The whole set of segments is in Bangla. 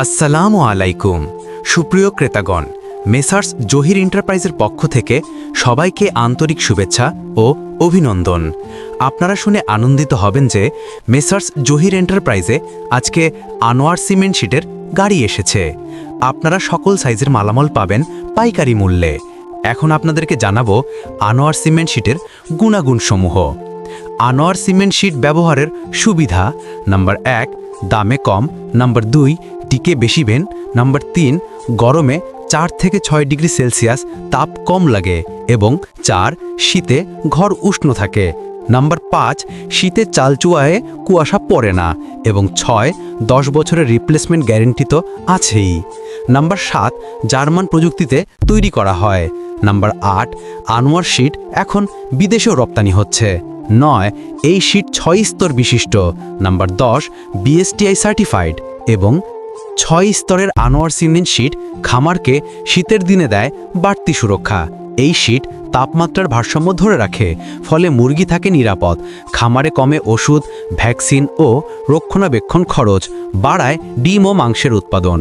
আসসালামু আলাইকুম। সুপ্রিয় ক্রেতাগণ, মেসার্স জহির এন্টারপ্রাইজের পক্ষ থেকে সবাইকে আন্তরিক শুভেচ্ছা ও অভিনন্দন। আপনারা শুনে আনন্দিত হবেন যে মেসার্স জহির এন্টারপ্রাইজে আজকে আনোয়ার সিমেন্ট শিটের গাড়ি এসেছে। আপনারা সকল সাইজের মালামাল পাবেন পাইকারি মূল্যে। এখন আপনাদেরকে জানাব আনোয়ার সিমেন্ট শিটের গুণাগুণসমূহ। আনোয়ার সিমেন্ট শিট ব্যবহারের সুবিধা নাম্বার এক, দামে কম। নাম্বার দুই টিকে বেশি ভেন নাম্বার তিন, গরমে চার থেকে ছয় ডিগ্রি সেলসিয়াস তাপ কম লাগে এবং চার, শীতে ঘর উষ্ণ থাকে। নাম্বার পাঁচ, শীতে চালচুয়ায়ে কুয়াশা পড়ে না এবং ছয়, দশ বছরের রিপ্লেসমেন্ট গ্যারেন্টি তো আছেই। নাম্বার সাত, জার্মান প্রযুক্তিতে তৈরি করা হয়। নাম্বার আট, আনোয়ার শিট এখন বিদেশেও রপ্তানি হচ্ছে। নয়, এই শিট ছয় স্তর বিশিষ্ট। নাম্বার দশ, বিএসটিআই সার্টিফাইড এবং ছয় স্তরের আনোয়ার সিমেন্ট শিট খামারকে শীতের দিনে দেয় বাড়তি সুরক্ষা। এই শিট তাপমাত্রার ভারসাম্য ধরে রাখে, ফলে মুরগি থাকে নিরাপদ। খামারে কমে ওষুধ, ভ্যাকসিন ও রক্ষণাবেক্ষণ খরচ বাড়ায় ডিম ও মাংসের উৎপাদন।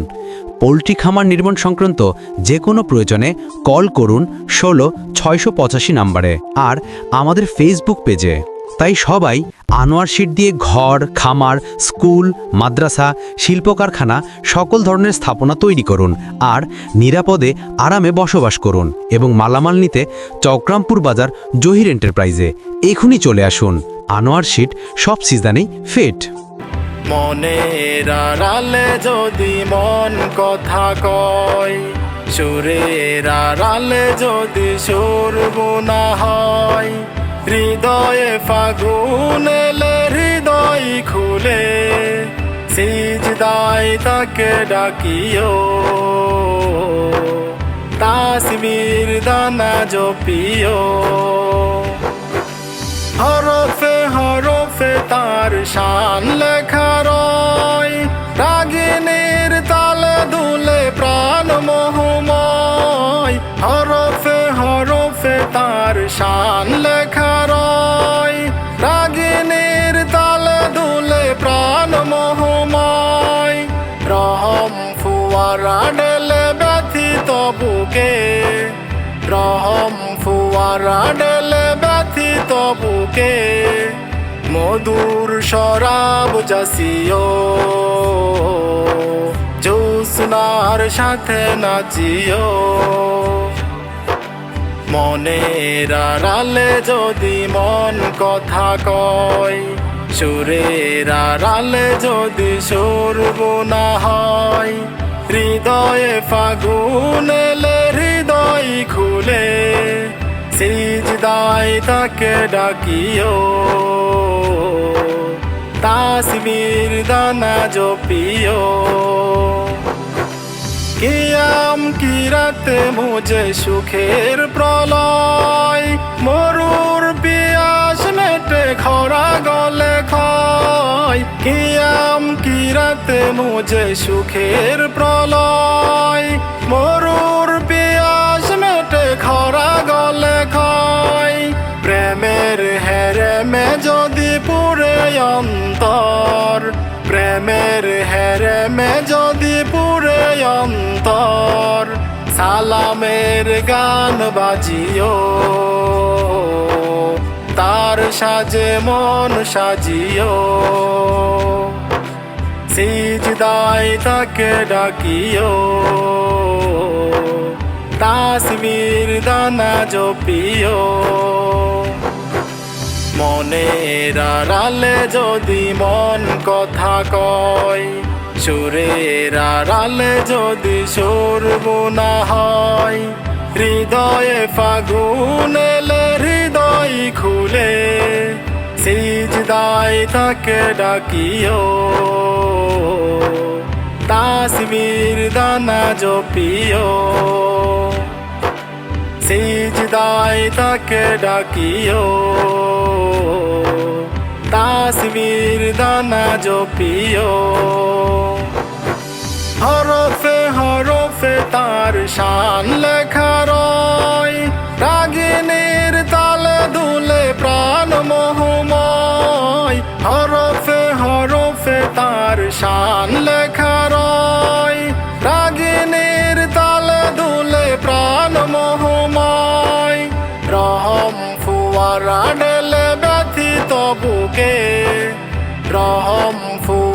পোলট্রি খামার নির্মাণ সংক্রান্ত যে কোনো প্রয়োজনে কল করুন ষোলো ছয়শো নাম্বারে আর আমাদের ফেসবুক পেজে। তাই সবাই আনোয়ার শিট দিয়ে ঘর, খামার, স্কুল, মাদ্রাসা শিল্প কারখানা সকল ধরনের স্থাপনা তৈরি করুন আর নিরাপদে আরামে বসবাস করুন এবং মালামাল নিতে চক্রামপুর বাজার জহির এন্টারপ্রাইজে। এখনই চলে আসুন, আনোয়ার শিট সব সিজনেই ফিট মনের আড়ালে যদি মন কথা কয়, সুরের যদি সুর বোনা হয় হৃদয়ে ফাগুন এলে হৃদয় খুলে সিজদাই তাকে ডাকিও। তাসমির দানা জপিও। হরফে হরফে তার শান লেখা রয়, রাগিনীর তালে দুলে প্রাণ মোহময়। হরফে হরফে তার শান লেখা ফুয়ারা ডেলে ব্যথিত বুকে। রহম ফুয়ারা ডেলে ব্যথিত বুকে। মধুর শরাব জাসিও জোসনার সাথে নাচিও। মনের আড়ালে যদি মন কথা কয়, সুরের আড়ালে যদি সুর না হয় হৃদয়ে ফাগুন এলে হৃদয় খুলে। সিজদাই তাকে ডাকিও। তাসমির দানা জপিও। কিয়াম কিরাতে মুঝে সুখের প্রলয়? মরুর পিয়াস মেটে খরা গলে খয় কিরাতে মুঝে সুখের প্রলয়, মরুর পিয়াস মেটে খরা গলে খয় প্রেমের হেরেমে যদি পুরে অন্তর, প্রেমের হেরেমে যদি পুরে অন্তর, সালামের গান বাজিও। তার সাজে মন সাজিও। সিজদাই তাকে ডাকিও। তাসমির দানা জপিও। মনের আড়ালে যদি মন কথা কয়, সুরের আড়ালে যদি সুর বোনা হয়, হৃদয়ে ফাগুন এলে হৃদয় তাকে ডাকিও। তাসমির দানা জপিও। সিজদাই তাকে ডাকিও। তাসমির দানা জপিও। হরফে হরফে তার শান লেখা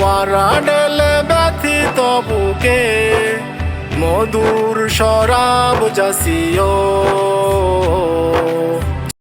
ফুয়ারা ডেলে ব্যথিত বুকে মধুর শরাব জাসিও।